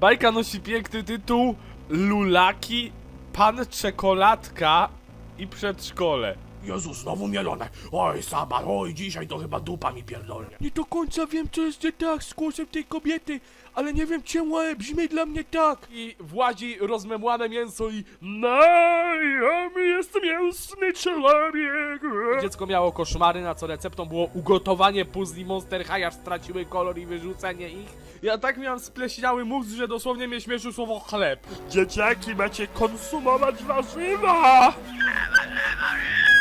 Bajka nosi piękny tytuł Lulaki, Pan Czekoladka i Przedszkole. Jezu, znowu mielone. Oj, Saba, oj, dzisiaj to chyba dupa mi pierdolnie. Nie do końca wiem, co jest nie tak z głosem tej kobiety, ale nie wiem czemu, ale brzmi dla mnie tak. I włazi rozmemłane mięso i No, ja. Dziecko miało koszmary, na co receptą było ugotowanie puzli Monster High, aż straciły kolor i wyrzucenie ich. Ja tak miałem spleśniały mózg, że dosłownie mnie śmieszył słowo chleb. Dzieciaki, macie konsumować warzywa!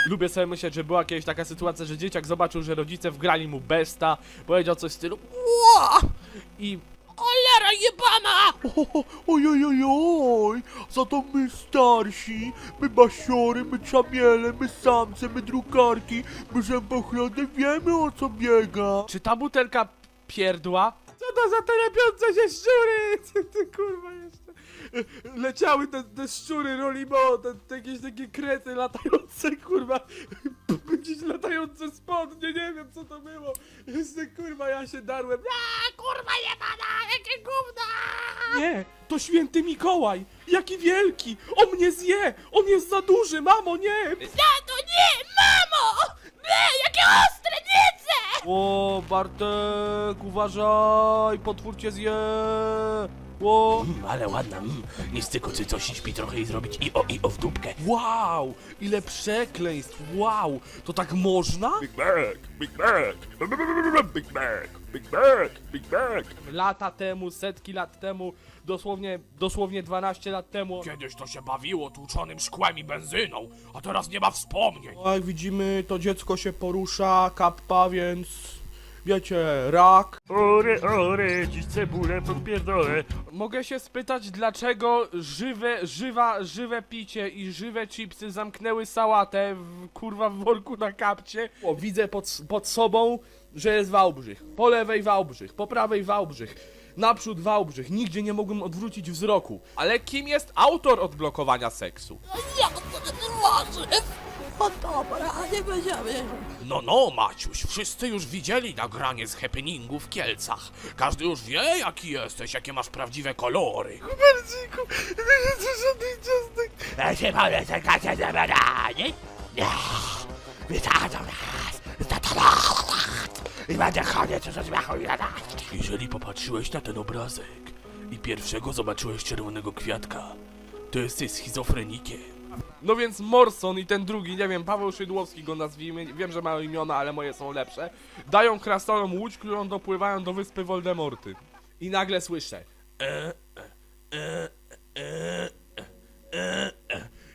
Lubię sobie myśleć, że była kiedyś taka sytuacja, że dzieciak zobaczył, że rodzice wgrali mu besta, powiedział coś w stylu! I cholera jebana! Oj, oj, oj, oj, za to my starsi, my basiory, my czamiele, my samce, my drukarki, my zębochrony wiemy o co biega. Czy ta butelka pierdła? Co to za te lepiące się szczury? Ty, ty kurwa jeszcze. Leciały te, te szczury Rolimo, te, te jakieś takie krety latające, kurwa. Gdzieś latające spodnie, nie wiem co to było. Jeszcze kurwa ja się darłem. A kurwa jebana, jakie gówno! Nie, to święty Mikołaj. Jaki wielki! On mnie zje! On jest za duży, mamo, nie! Tato, nie! Mamo! Nie, jakie ostre niece! O, Bartek, uważaj, potwór cię zje! O, Mm, ale ładna, mm. nie styku coś śpi trochę i zrobić i o, i o w dupkę. wow, ile przekleństw, wow, to tak można? Big Mac, Big Mac, Big Mac, Big Mac, Big Mac. Lata temu, setki lat temu, dosłownie, dosłownie 12 lat temu. Kiedyś to się bawiło tłuczonym szkłem i benzyną, a teraz nie ma wspomnień. No, Jak widzimy, to dziecko się porusza, kappa, więc wiecie, rak. Ore, ore, dziś cebulę podpierdolę. Mogę się spytać, dlaczego żywe, żywa, żywe picie i żywe chipsy zamknęły sałatę w, kurwa w worku na kapcie? O, widzę pod, pod sobą, że jest Wałbrzych. Po lewej Wałbrzych, po prawej Wałbrzych. Naprzód Wałbrzych, nigdzie nie mogłem odwrócić wzroku. Ale kim jest autor odblokowania seksu? Może? O dobra, nie będziemy. No, no, Maciuś, wszyscy już widzieli nagranie z happeningu w Kielcach. Każdy już wie, jaki jesteś, jakie masz prawdziwe kolory. Ja się powiem, że Kasia zabranie. Nie, wysadzą nas. I będzie koniec ze śmiechu i radości. Jeżeli popatrzyłeś na ten obrazek i pierwszego zobaczyłeś czerwonego kwiatka, to jesteś schizofrenikiem. No więc Morson i ten drugi, nie wiem, Paweł Szydłowski go nazwijmy, wiem, że mają imiona, ale moje są lepsze, dają krasnolom łódź, którą dopływają do wyspy Voldemorty. I nagle słyszę,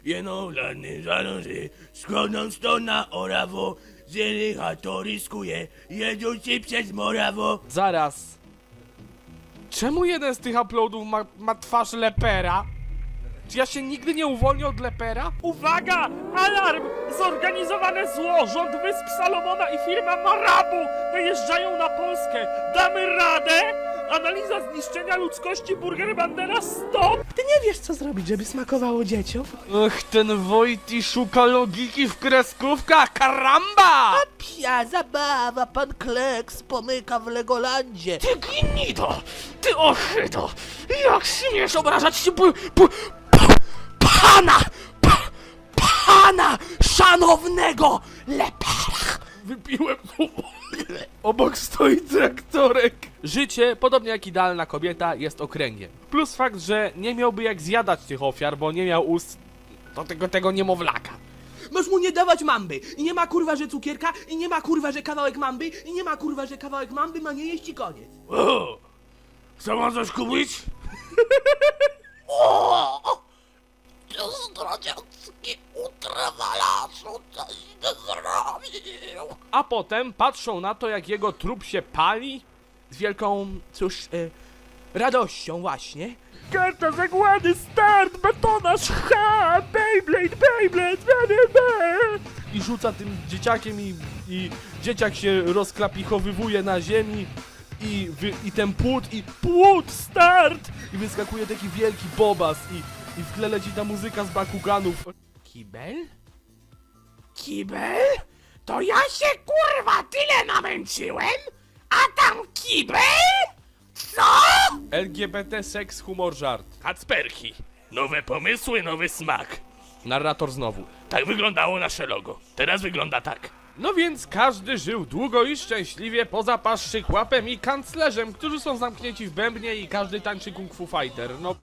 Jeno lany zaląży, skłoną stona orawo, zjelicha to ryskuje, jedzący przez morawo. zaraz, czemu jeden z tych uploadów ma, ma twarz lepera? Czy ja się nigdy nie uwolnię od lepera? Uwaga! Alarm! Zorganizowane zło! Rząd Wysp Salomona i firma Marabu wyjeżdżają na Polskę! Damy radę? Analiza zniszczenia ludzkości Burger Bandera stop! Ty nie wiesz, co zrobić, żeby smakowało dzieciom? Ach, ten Wojti szuka logiki w kreskówkach, karamba! Psia zabawa, pan Kleks pomyka w Legolandzie. Ty gnido! Ty ochydo! Jak śmiesz obrażać się p- pana! p- pana szanownego lepera! Wypiłem Obok stoi traktorek. Życie, podobnie jak idealna kobieta, jest okręgiem. Plus fakt, że nie miałby jak zjadać tych ofiar, bo nie miał ust do tego, tego niemowlaka. Masz mu nie dawać mamby. I nie ma kurwa, że cukierka, i nie ma kurwa, że kawałek mamby, i nie ma kurwa, że kawałek mamby ma nie jeść i koniec. O! Pan coś kupić? To coś zrobił. A potem patrzą na to, jak jego trup się pali z wielką, cóż, e, radością właśnie. Karta zagłady, start, betonaż, ha! Beyblade, Beyblade, BBB! I rzuca tym dzieciakiem i, i dzieciak się rozklapichowywuje na ziemi i, wy, i ten płód i płód start! I wyskakuje taki wielki bobas i, i w tle leci ta muzyka z Bakuganów. Kibel? Kibel? To ja się kurwa tyle namęczyłem? A tam kibel? Co? LGBT, seks, humor, żart. Kacperki. Nowe pomysły, nowy smak. Narrator znowu. Tak wyglądało nasze logo. Teraz wygląda tak. No więc każdy żył długo i szczęśliwie poza paszczyk łapem i kanclerzem, którzy są zamknięci w bębnie i każdy tańczy kung fu fighter. No